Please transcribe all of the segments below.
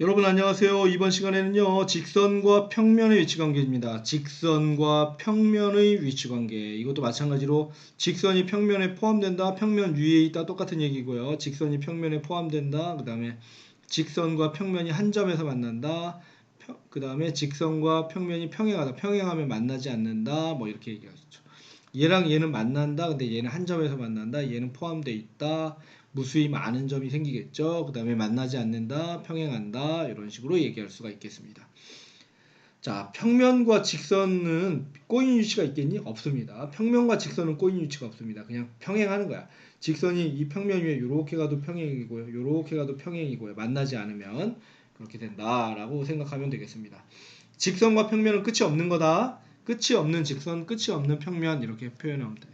여러분 안녕하세요. 이번 시간에는요. 직선과 평면의 위치 관계입니다. 직선과 평면의 위치 관계. 이것도 마찬가지로 직선이 평면에 포함된다. 평면 위에 있다. 똑같은 얘기고요. 직선이 평면에 포함된다. 그다음에 직선과 평면이 한 점에서 만난다. 그 다음에 직선과 평면이 평행하다. 평행하면 만나지 않는다. 뭐 이렇게 얘기하죠. 얘랑 얘는 만난다. 근데 얘는 한 점에서 만난다. 얘는 포함되어 있다. 무수히 많은 점이 생기겠죠. 그 다음에 만나지 않는다, 평행한다 이런 식으로 얘기할 수가 있겠습니다. 자, 평면과 직선은 꼬인 위치가 있겠니? 없습니다. 평면과 직선은 꼬인 위치가 없습니다. 그냥 평행하는 거야. 직선이 이 평면 위에 이렇게 가도 평행이고요. 이렇게 가도 평행이고요. 만나지 않으면 그렇게 된다라고 생각하면 되겠습니다. 직선과 평면은 끝이 없는 거다. 끝이 없는 직선, 끝이 없는 평면 이렇게 표현하면 돼.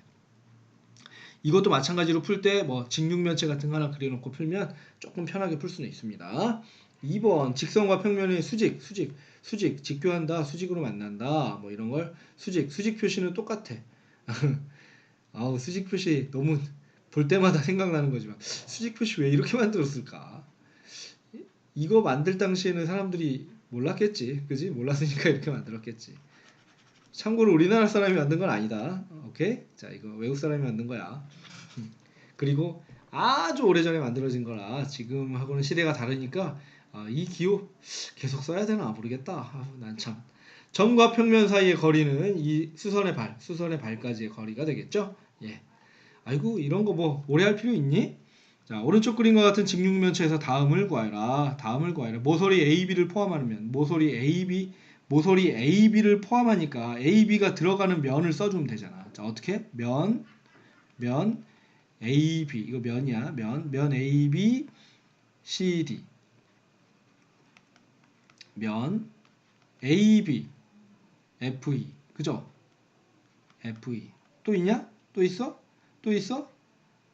이것도 마찬가지로 풀 때 뭐 직육면체 같은 거 하나 그려놓고 풀면 조금 편하게 풀 수는 있습니다. 2번 직선과 평면의 수직, 수직, 수직, 직교한다, 수직으로 만난다, 뭐 이런 걸 수직, 수직 표시는 똑같아. 아우 수직 표시 너무 볼 때마다 생각나는 거지만 수직 표시 왜 이렇게 만들었을까? 이거 만들 당시에는 사람들이 몰랐겠지, 그지? 몰랐으니까 이렇게 만들었겠지. 참고로 우리나라 사람이 만든 건 아니다. 오케이? 자, 이거 외국 사람이 만든 거야. 음. 그리고 아주 오래전에 만들어진 거라 지금하고는 시대가 다르니까 아, 이 기호 계속 써야 되나 모르겠다. 아, 난 참. 점과 평면 사이의 거리는 이 수선의 발, 수선의 발까지의 거리가 되겠죠? 예. 아이고 이런 거 뭐 오래 할 필요 있니? 자 오른쪽 그림과 같은 직육면체에서 다음을 구하라. 다음을 구하라. 모서리 AB를 포함하는 면, 모서리 AB 모서리 AB를 포함하니까 AB가 들어가는 면을 써주면 되잖아. 자 어떻게? 면, 면 AB 이거 면이야. 면, 면 AB, CD 면 AB, FE 그죠? FE 또 있냐? 또 있어? 또 있어?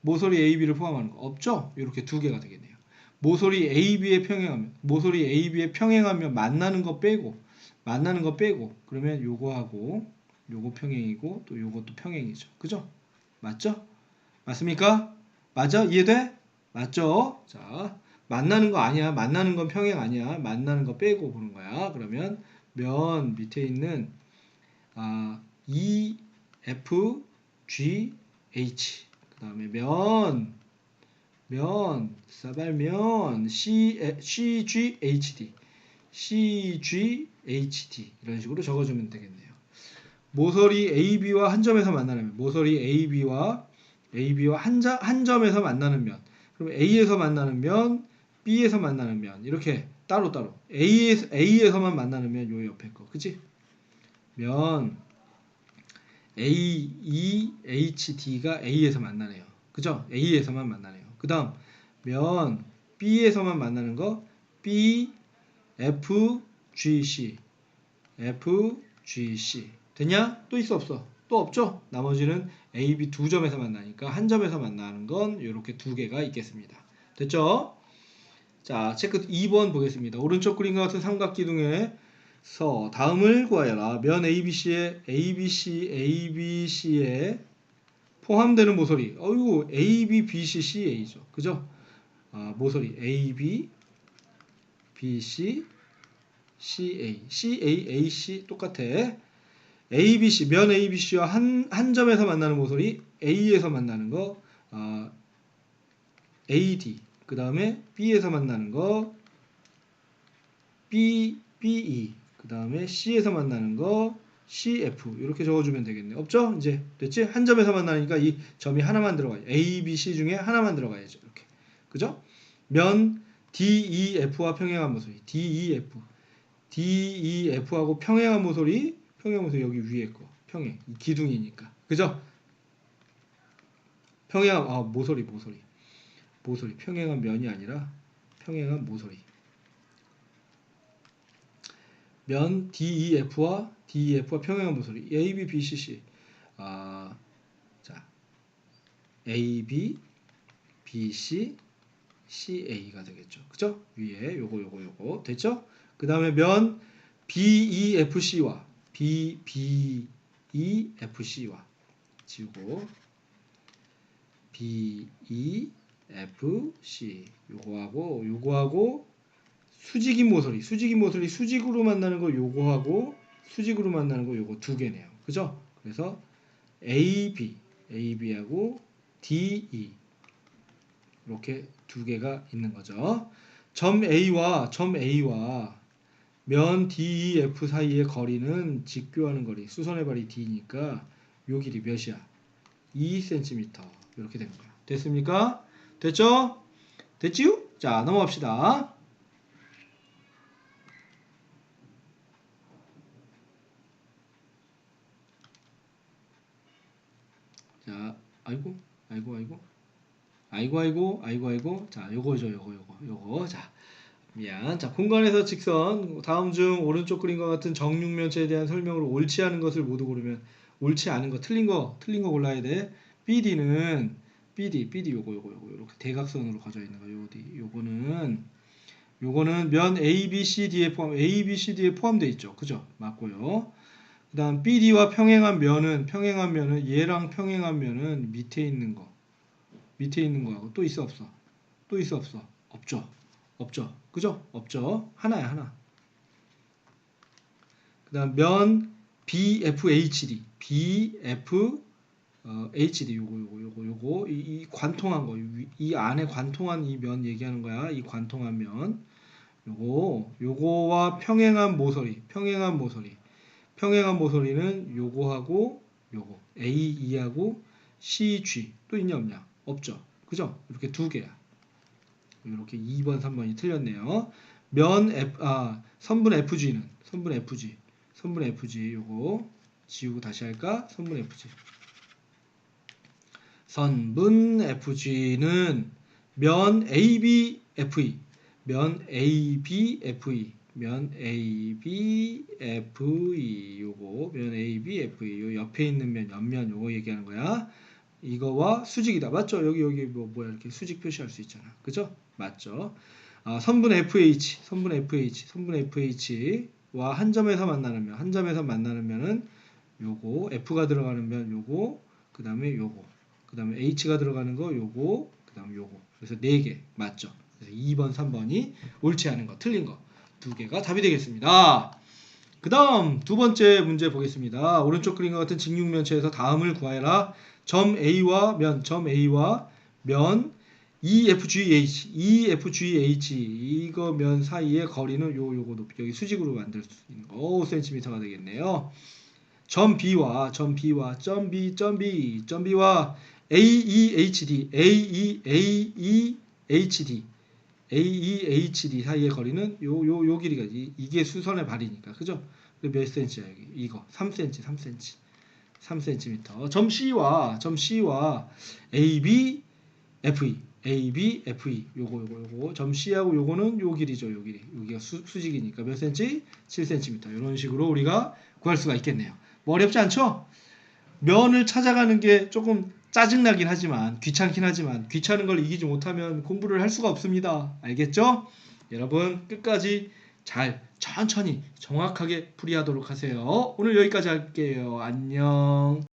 모서리 AB를 포함하는 거 없죠? 이렇게 두 개가 되겠네요. 모서리 AB에 평행하면 모서리 AB에 평행하면 만나는 거 빼고 만나는 거 빼고 그러면 요거하고 요거 평행이고 또 요것도 평행이죠. 그죠? 맞죠? 맞습니까? 맞아? 이해돼? 맞죠? 자, 만나는 거 아니야. 만나는 건 평행 아니야. 만나는 거 빼고 보는 거야. 그러면 면 밑에 있는 아, E, F, G, H 그 다음에 면, 면, 사발면, C, C, G, H, D CGHD 이런 식으로 적어주면 되겠네요. 모서리 AB와 한 점에서 만나는 면, 모서리 AB와 AB와 한, 자, 한 점에서 만나는 면, 그럼 A에서 만나는 면, B에서 만나는 면 이렇게 따로 따로 A에서 A에서만 만나는 면 요 옆에 거, 그치? 면 A, E, H, D가 A에서 만나네요. 그죠? A에서만 만나네요. 그 다음 면 B에서만 만나는 거 B, FGC FGC 됐냐? 또 있어 없어? 또 없죠? 나머지는 A, B 두 점에서 만나니까 한 점에서 만나는 건 이렇게 두 개가 있겠습니다. 됐죠? 자, 체크 2번 보겠습니다. 오른쪽 그림과 같은 삼각기둥에서 다음을 구하여라. 면 ABC에 ABC, ABC에 포함되는 모서리. 어이구, AB, BC, CA죠. 그죠? 아, 모서리 AB, BC, CA, CA, AC 똑같아. ABC, 면 ABC와 한, 한 점에서 만나는 모서리 A에서 만나는 거 어, AD 그 다음에 B에서 만나는 거 B, BE 그 다음에 C에서 만나는 거 CF 이렇게 적어주면 되겠네 없죠? 이제 됐지? 한 점에서 만나니까 이 점이 하나만 들어가요 A, B, C 중에 하나만 들어가야죠 이렇게 그죠? 면 DEF와 평행한 모서리. DEF DEF하고 평행한 모서리 평행한 모서리 여기 위에 거. 평행. 이 기둥이니까. 그죠? 평행한 아 모서리 모서리. 모서리. 평행한 면이 아니라 평행한 모서리. 면 DEF와 DEF와 평행한 모서리. AB, BCC 아, 자. AB, BC CA가 되겠죠. 그죠? 위에 요거 요거 요거 됐죠? 그 다음에 면 BEFC와 BBEFC와 지우고 BEFC 요거하고 요거하고 수직인 모서리, 수직인 모서리 수직으로 만나는 거 요거하고 수직으로 만나는 거 요거 두 개네요. 그죠? 그래서 AB, AB하고 DE 이렇게 두 개가 있는 거죠. 점 A와 점 A와 면 DEF 사이의 거리는 직교하는 거리, 수선의 발이 D니까 요 길이 몇이야? 2cm 이렇게 되는 거야. 됐습니까? 됐죠? 됐지요? 자 넘어갑시다. 자, 아이고, 아이고, 아이고, 아이고, 아이고, 아이고, 아이고. 자, 요거죠, 요거, 요거, 요거. 자, 미안. 자, 공간에서 직선 다음 중 오른쪽 그림과 같은 정육면체에 대한 설명으로 옳지 않은 것을 모두 고르면 옳지 않은 거, 틀린 거, 틀린 거 골라야 돼. BD는 BD, BD 요거, 요거, 요거 이렇게 대각선으로 가져 있는 거, 요디. 요거는 요거는 면 ABCD에 포함, ABCD에 포함되어 있죠, 그죠? 맞고요. 그 다음 BD와 평행한 면은 평행한 면은 얘랑 평행한 면은 밑에 있는 거 밑에 있는 거하고 또 있어 없어? 또 있어 없어? 없죠. 없죠. 그죠? 없죠. 하나야 하나. 그 다음 면 BFHD BF 어, 요거 요거 요거 요거. 이, 이 관통한 거. 이 안에 관통한 이 면 얘기하는 거야. 이 관통한 면. 요거. 요거와 평행한 모서리. 평행한 모서리. 평행한 모서리는 요거하고 요거. A2하고 CG 또 있냐 없냐 없죠. 그죠? 이렇게 두 개야. 이렇게 2번 3번이 틀렸네요. 면 F 아 선분 FG는 선분 FG 선분 FG 요거 지우고 다시 할까? 선분 FG 선분 FG는 면 ABFE 면 ABFE 면 ABFE 요거 면 ABFE 요 옆에 있는 면 옆면 요거 얘기하는 거야. 이거와 수직이다. 맞죠? 여기 여기 뭐 뭐야 이렇게 수직 표시할 수 있잖아. 그죠? 맞죠? 아, 선분 FH, 선분 FH, 선분 FH와 한 점에서 만나는 면, 한 점에서 만나는 면은 요거 F가 들어가는 면 요거, 그다음에 요거, 그다음에 H가 들어가는 거 요거, 그다음 요거. 그래서 네 개 맞죠? 그래서 2번, 3번이 옳지 않은 거, 틀린 거. 두 개가 답이 되겠습니다. 그 다음 두 번째 문제 보겠습니다. 오른쪽 그림과 같은 직육면체에서 다음을 구하여라. 점 A와 면, 점 A와 면 EFGH, EFGH 이거 면 사이의 거리는 요 요거 높이 여기 수직으로 만들 수 있는 거. 5cm가 되겠네요. 점 B와 점 B와 점 B, 점 B, 점 B와 AEHD, AEAEHD AEHD 사이의 거리는 요 요 요 길이가 이, 이게 수선의 발이니까. 그죠? 그몇 센치야 여기? 이거. 3cm 3cm 3cm 점 C와 점 C와 AB FE AB FE 요거 요거 요거. 점 C하고 요거는 요 길이죠 요 길이. 여기가 수, 수직이니까 몇 cm 7cm 이런 식으로 우리가 구할 수가 있겠네요. 뭐 어렵지 않죠? 면을 찾아가는 게 조금 짜증나긴 하지만 귀찮긴 하지만 귀찮은 걸 이기지 못하면 공부를 할 수가 없습니다. 알겠죠? 여러분 끝까지 잘 천천히 정확하게 풀이하도록 하세요. 오늘 여기까지 할게요. 안녕.